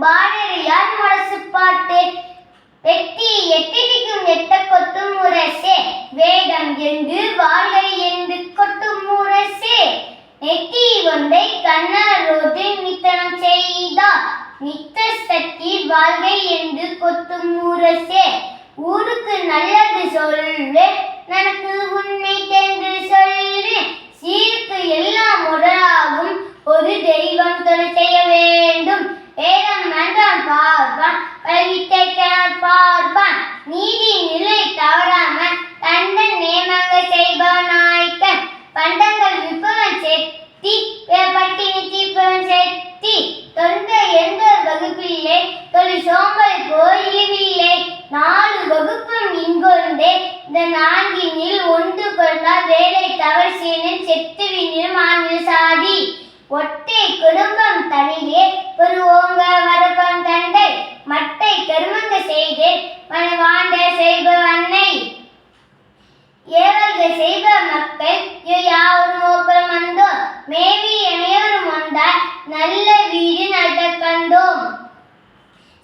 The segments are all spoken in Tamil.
பாரதியார் முரசு வெட்டி எட்டிக்கும் எட்ட கொத்தும் முரசே. வேடம் என்று வாழ்கை என்று கொட்டும் முரசே. நெட்டி ஒன்றை கண்ணரோடு நித்தனம் செய்தார். நித்த சக்தி வாழ்கை என்று கொத்தும் முரசே. ஊருக்கு நல்லது சொல்வேன் எனக்கு உண்மை தென்று இந்த நான்கினில் ஒன்று கொண்டால் வேலை தவறு செய்யணும் செத்துவினும் ஆணில் சாதி. ஒட்டை குடும்பம் தனியே ஒரு ஓங்க வரப்பம் தண்டை. மட்டை கருமங்க செய்தேன் மனவாண்ட செய்ப அன்னை. ஏவல்கள் செய்ப மக்கள் யாவரும் ஓப்பம் வந்தோ மேவி இணையோரும் வந்தால் நல்ல வீடு நட கண்டோம்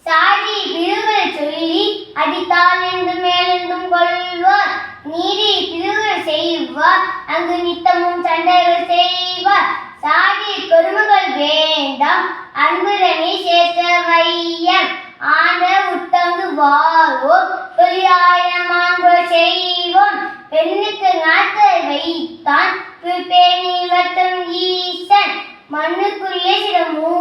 சாதி பிரிவுகள் சொல்லி அடித்தால் என்று மேலெந்தும் கொள்வார். நீதி பிரிவுகள் செய்வார். அங்கு நித்தமும் சண்டைகள் செய்வார். சாதி கொடுமைகள் வேண்டாம். அன்புடனே சேர்த்த வையம். ஆண்ட உத்தங்கு வாழ்வோம் தொழிலாயிரம் செய்வோம் பெண்ணுக்கு நாட்டை வைத்தான். பேணி வட்டம் ஈசன் மண்ணுக்குள்ளே சில மூ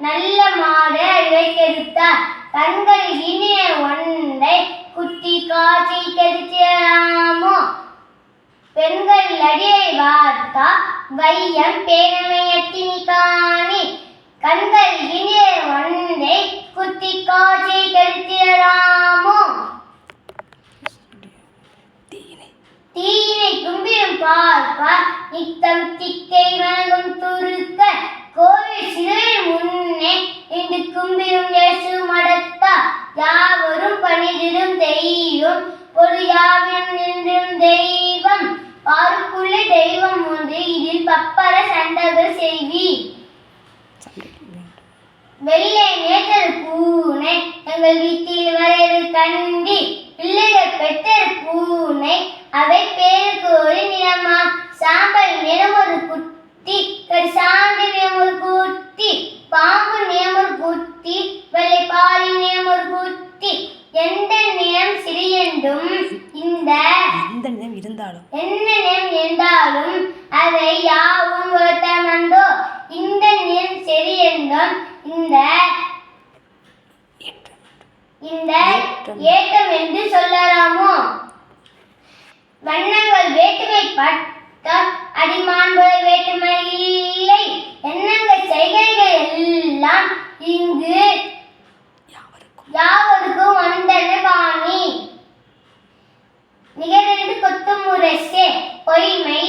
நல்ல மாட வைத்தெடுத்தார் கண்கள் இனிய ஒன்றை குத்தி காட்சி தெரிச்சாமோ பெண்கள் அடியை வார்த்தா வையம் பேரமையத்தினி காணி. கண்கள் இனிய ஒன்றை குத்தி காட்சி கெடுத்தாமோ வெள்ளை பூனை எங்கள் வீட்டில் வரையறு கண்டி பிள்ளைகள் பெற்றல் பூனை அவை பேருக்கு ஒரு நிறமா சாம்பல் நிறம் ஒரு குட்டி கரு சாந்து நிறம் ஒரு குட்டி பாம்பு நிறம் ஒரு குட்டி வெள்ளை பாரி நிறம் ஒரு குட்டி. எந்த நிறம் சிறியென்றும் இந்த எந்த நிலம் இருந்தாலும் என்ன நிறம் இருந்தாலும் அதை யாவும் இந்த நிறம் என்றும் இந்த. இந்த ஏற்றம் என்று சொல்லலாமோ வண்ணங்கள் வேற்றுமை பட்டால் அடிமான்கள் வேற்றுமை இல்லை எண்ணங்கள் செய்கைகள் எல்லாம் இங்கு யாவருக்கும் யாவருக்கும் வந்தன காணி நிகரென்று கொத்தும் முரசே பொய்மை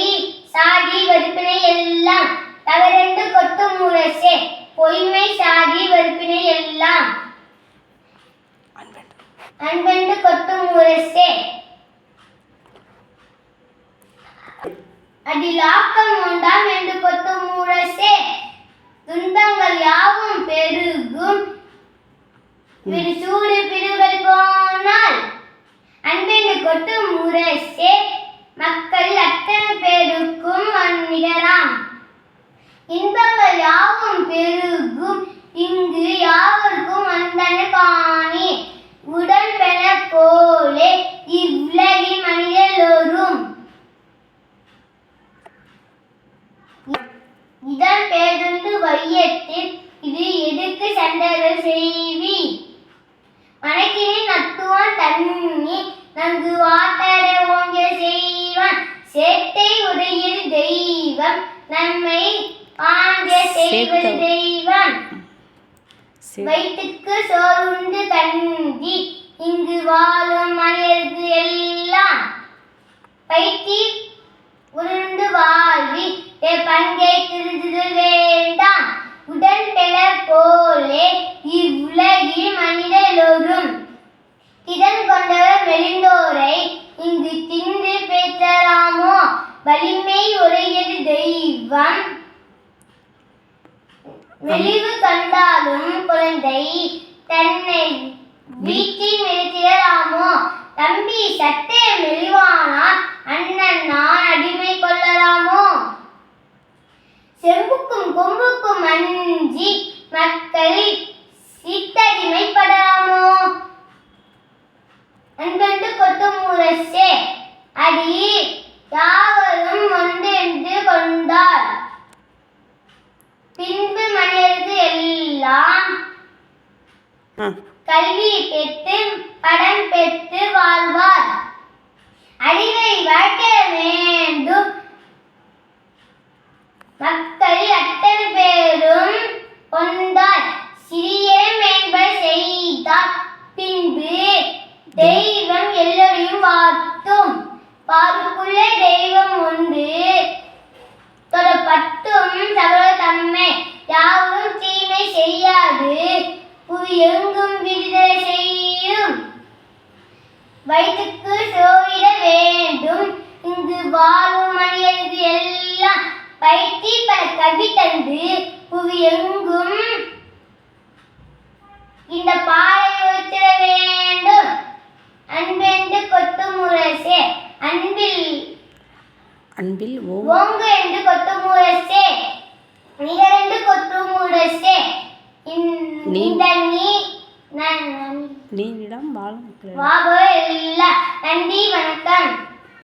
சாதி வெறுப்பினை எல்லாம் தவறென்று கொத்தும் முரசே பொய்மை சாதி வெறுப்பினை எல்லாம் அன்பென்று கொத்தும் முரசே அதில் ஆக்கம் உண்டாம் என்று கொத்தும் முரசே துன்பங்கள் யாவும் பெருகும். சூடு பிரிவுகள் போனால் அன்பென்று கொட்டும் முரசே மக்கள் அத்தனை பேருக்கும் நிகழாம் இன்பங்கள் யாவும் பெருகும். இங்கு யாவருக்கும் வந்தன காணி உடன் போலே இவ்வுலகில் மனிதலோரும். இதன் பேருந்து வையத்தில் இது எதுக்கு சண்டர்கள் செய்வி? மணக்கினி நட்டுவான் தண்ணி நன்கு வாட்டட ஓங்க செய்வான். சேட்டை உடையது தெய்வம் நம்மை ஆண்ட செய்வது. தெய்வம். வயிற்றுக்கு சோறுண்டு கஞ்சி இங்கு வாழும் மனிதருக்கு எல்லாம் பைத்தி உருண்டு வாழ்வி எ- பங்கை வேண்டாம். உடன் பெற போலே இவ்வுலகில் மனிதலோரும். திறன் கொண்டவர் மெலிந்தோரை இங்கு தின்று பேசலாமோ வலிமை உடையது தெய்வம். மெலிவு கண்டாலும் குழந்தை தன்னை வீட்டில் நிறுத்திடலாமோ தம்பி சட்டை மெலிவானால் அண்ணன் நான் அடிமை கொள்ளலாமோ செம்புக்கும் கொம்புக்கும் அஞ்சி மக்கள் சித்தடிமைப்படலாமோ அன்பென்று கொட்டும் முரசே அடி யாவரும் ஒன்றென்று கொண்டார். பின்பு மனிதருக்கு எல்லாம் கல்வி பெற்று படம் பெற்று வாழ்வார். அறிவை வளர்க்க வேண்டும். மக்கள் அத்தனை பேரும் கொண்டார். சிறிய மேம்பட செய்தார். பின்பு தெய்வம் எல்லோரையும் வாழ்த்தும். பாருக்குள்ளே தெய்வம் உண்டு. தொடப்பட்டும் சகல தன்மை யாரும் தீமை செய்யாது. புவி எங்கும் விடுதலை செய்யும். வயிற்றுக்கு சோறிட வேண்டும். இங்கு வாழும் மனிதருக்கு எல்லாம் பயிற்சி பல கவி தந்து புவி எங்கும் இந்த பாலை உத்திர வேண்டும் அன்பென்று கொட்டும் முரசே அன்பில் அன்பில் ஓ ஓங்கு என்று கொட்டும் முரசே நிகரென்று கொட்டும் முரசே இந்த- நீ- நீ நான் நீனிடம் வாழும். வாபோ இல்ல. நன்றி வணக்கம்.